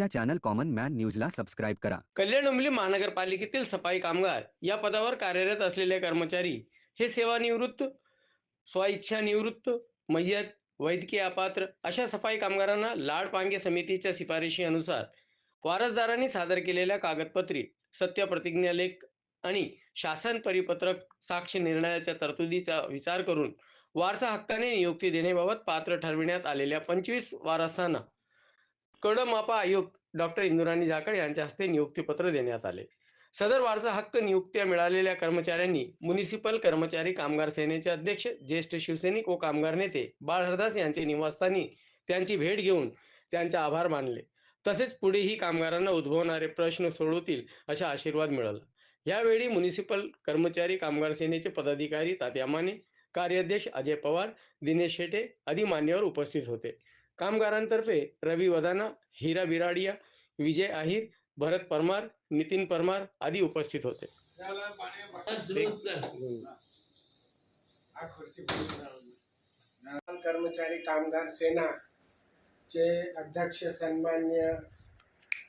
आमच्या channel common man न्यूजला subscribe करा. कल्याण डोंबिवली महानगरपालिकेतील सफाई कामगार या पदावर कार्यरत असलेले कर्मचारी हे सेवानिवृत्त स्वइच्छा निवृत्त मय्यत वैद्यकीय अपात्र अशा सफाई कामगारांना लाड पांगे समितीच्या शिफारशीनुसार वारसदारांनी सादर केलेल्या कागदपत्री सत्य प्रतिज्ञालेख आणि शासन परिपत्रक साक्ष निर्णयाच्या तरतुदीचा विचार करून वारसा हक्काने नियुक्ती देण्याबाबत पात्र ठरविण्यात आलेल्या पंचवीस वारसांना कडमापा आयुक्त डॉक्टर इंदुराणी झाकड यांच्या हस्ते नियुक्तीपत्र देण्यात आले. सदर वारसा हक्क नियुक्त्या मिळालेल्या कर्मचाऱ्यांनी म्युनिसिपल कर्मचारी कामगार सेनेचे अध्यक्ष ज्येष्ठ शिवसैनिक व कामगार नेते बाळ हरदास यांचे निवासस्थानी त्यांची भेट घेऊन त्यांचे आभार मानले. तसेच पुढेही कामगारांना उद्भवणारे प्रश्न सोडवतील असा आशीर्वाद मिळाला. यावेळी म्युनिसिपल कर्मचारी कामगार सेनेचे पदाधिकारी तात्या माने कार्याध्यक्ष अजय पवार दिनेश शेटे आदी मान्यवर उपस्थित होते. कामगारांतर्फे रवी वदाना हिरा बिराडिया विजय आहिर भरत परमार नितीन परमार आदी उपस्थित होते. कर्मचारी कामगार सेना चे अध्यक्ष सन्मान्य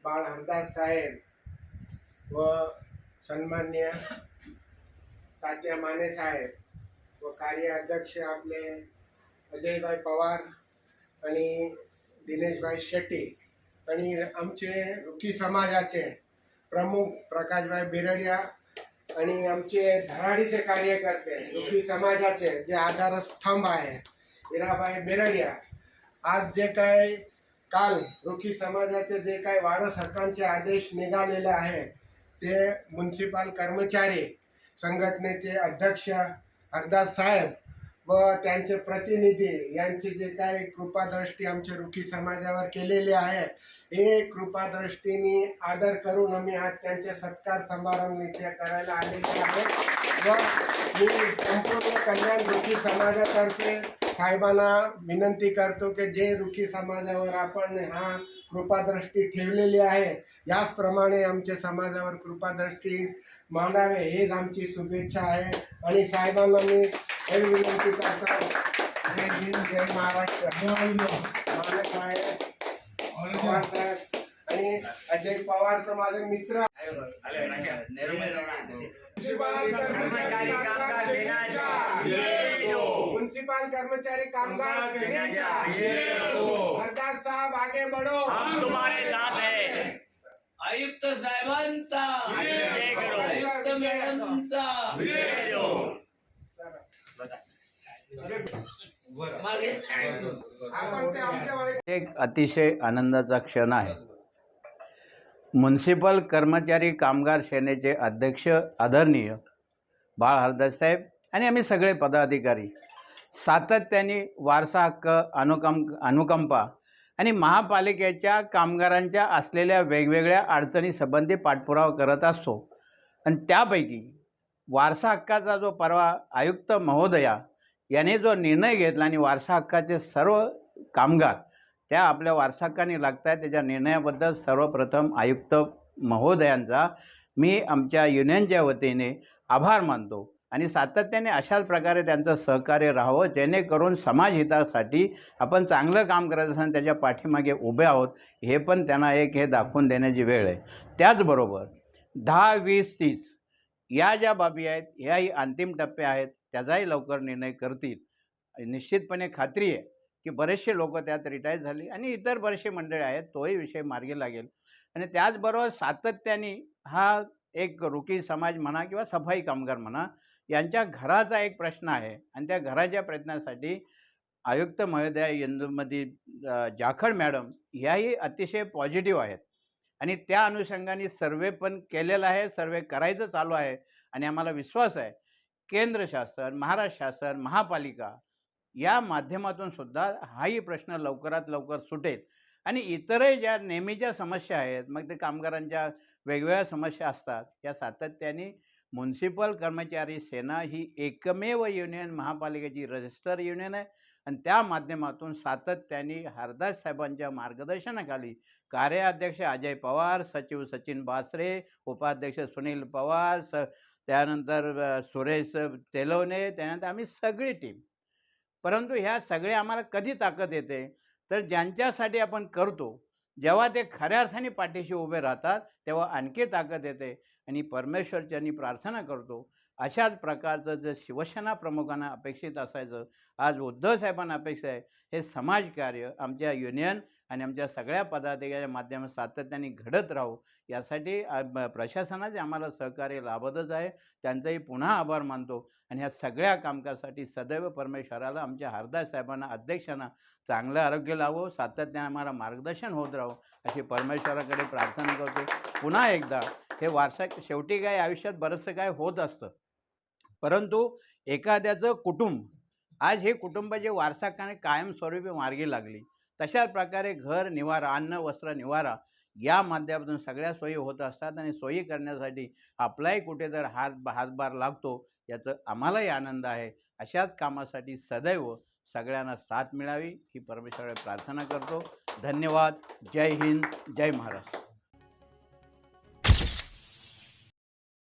बाळ हरदास साहेब व सन्मान्य तात्या माने साहेब व कार्याध्यक्ष आपले अजयभाई पवार आणि दिनेशभाई शेट्टी आणि आमचे रुकी समाजाचे प्रमुख प्रकाशभाई बिरडिया आणि आमचे धराडीचे कार्यकर्ते रुकी समाजाचे जे आधारस्तंभ आहे हिराबाई बिरडिया. आज जे काय काल रुखी समाजाचे जे काही वारस हक्कांचे आदेश निघालेले आहे ते म्युन्सिपल कर्मचारी संघटनेचे अध्यक्ष हरदास साहेब व त्यांचे प्रतिनिधी यांची जे काही कृपादृष्टी आमच्या रुखी समाजावर केलेली आहे हे कृपादृष्टीने आदर करून आम्ही आज त्यांचे सत्कार समारंभ इथे करायला आलेले आहे. व मी संपूर्ण कल्याण रुखी समाजातर्फे साहेबांना विनंती करतो की जे रुखी समाजावर आपण हा कृपादृष्टी ठेवलेली आहे याचप्रमाणे आमच्या समाजावर कृपादृष्टी मांडावे हेच आमची शुभेच्छा आहे. आणि साहेबांना मी विनंती करतो जय हिंद जय महाराष्ट्र मालक आहे पवार साहेब आणि अजय पवारचं माझे मित्र म्युन्सिपल कर्मचारी कामगार हरदास साहब आगे बढ़ो तुम्हारे साथ है आयुक्त साहेबांचा जय करो. आयुक्त मॅडमचा मागे आपण ते आमच्या एक अतिशय आनंदाचा क्षण आहे. म्युन्सिपल कर्मचारी कामगार सेनेचे अध्यक्ष आदरणीय बाळ हरदास साहेब आणि आम्ही सगळे पदाधिकारी. सातत्याने वारसा हक्क अनुकं अनुकंपा आणि महापालिकेच्या कामगारांच्या असलेल्या वेगवेगळ्या अडचणीसंबंधी पाठपुरावा करत असतो. आणि त्यापैकी वारसा हक्काचा जो परवा आयुक्त महोदया याने जो निर्णय घेतला आणि वारसा हक्काचे सर्व कामगार त्या आपल्या वारसा हक्काने लागत आहेत त्याच्या निर्णयाबद्दल सर्वप्रथम आयुक्त महोदयांचा मी आमच्या युनियनच्या वतीने आभार मानतो आणि सातत्याने अशाच प्रकारे त्यांचं सहकार्य राहावं जेणेकरून समाजहितासाठी आपण चांगलं काम करत असताना त्याच्या पाठीमागे उभे आहोत हे पण त्यांना एक हे दाखवून देण्याची वेळ आहे. त्याचबरोबर दहा वीस तीस या ज्या बाबी आहेत ह्याही अंतिम टप्पे आहेत. त्याचाही लवकर निर्णय करतील. निश्चितपणे खात्री आहे की बरेचसे लोक त्यात रिटायर झाली आणि इतर बरेचसे मंडळी आहेत तोही विषय मार्गी लागेल. आणि त्याचबरोबर सातत्याने हा एक रुकी समाज म्हणा किंवा सफाई कामगार म्हणा यांच्या घराचा एक प्रश्न आहे. आणि त्या घराच्या प्रयत्नासाठी आयुक्त महोदया इंदुमती जाखड मॅडम ह्याही अतिशय पॉझिटिव्ह आहेत. आणि त्या अनुषंगाने सर्वे पण केलेला आहे सर्वे करायचं चालू आहे. आणि आम्हाला विश्वास आहे केंद्र शासन महाराष्ट्र शासन महापालिका या माध्यमातून सुद्धा हाही प्रश्न लवकरात लवकर सुटेल. आणि इतरही ज्या नेहमीच्या समस्या आहेत मग ते कामगारांच्या वेगवेगळ्या समस्या असतात या सातत्याने म्युन्सिपल कर्मचारी सेना ही एकमेव युनियन महापालिकेची रजिस्टर युनियन आहे. आणि त्या माध्यमातून सातत्याने हरदास साहेबांच्या मार्गदर्शनाखाली कार्याध्यक्ष अजय पवार सचिव सचिन बासरे उपाध्यक्ष सुनील पवार स त्यानंतर सुरेश तेलवणे त्यानंतर आम्ही सगळी टीम. परंतु ह्या सगळे आम्हाला कधी ताकद येते? तर ज्यांच्यासाठी आपण करतो जेव्हा ते खऱ्या अर्थाने पाठीशी उभे राहतात तेव्हा आणखी ताकद येते आणि परमेश्वरच्यांनी प्रार्थना करतो. अशाच प्रकारचं जे शिवसेना प्रमुखांना अपेक्षित असायचं आज उद्धव साहेबांना अपेक्षा आहे हे समाजकार्य आमच्या युनियन आणि आमच्या सगळ्या पदाधिकाऱ्याच्या माध्यमात सातत्याने घडत राहू यासाठी प्रशासनाचे आम्हाला सहकार्य लाभतच आहे. त्यांचाही पुन्हा आभार मानतो. आणि ह्या सगळ्या कामकाजासाठी सदैव परमेश्वराला आमच्या हरदास साहेबांना अध्यक्षांना चांगलं आरोग्य लावो सातत्याने आम्हाला मार्गदर्शन होत राहो अशी परमेश्वराकडे प्रार्थना करतो. पुन्हा एकदा हे वारसा शेवटी काय आयुष्यात बरंचसं काय होत असतं. परंतु एखाद्याचं कुटुंब आज हे कुटुंबाचे वारसाकाने कायमस्वरूपी मार्गी लागली तशाच प्रकारे घर निवारा अन्न वस्त्र निवारा या माध्यमातून सगळ्या सोयी होत असतात आणि सोयी करण्यासाठी आपलाही कुठे तर हात हातभार लागतो याचं आम्हालाही आनंद आहे. अशाच कामासाठी सदैव सगळ्यांना साथ मिळावी ही परमेश्वराला प्रार्थना करतो. धन्यवाद. जय हिंद. जय महाराष्ट्र.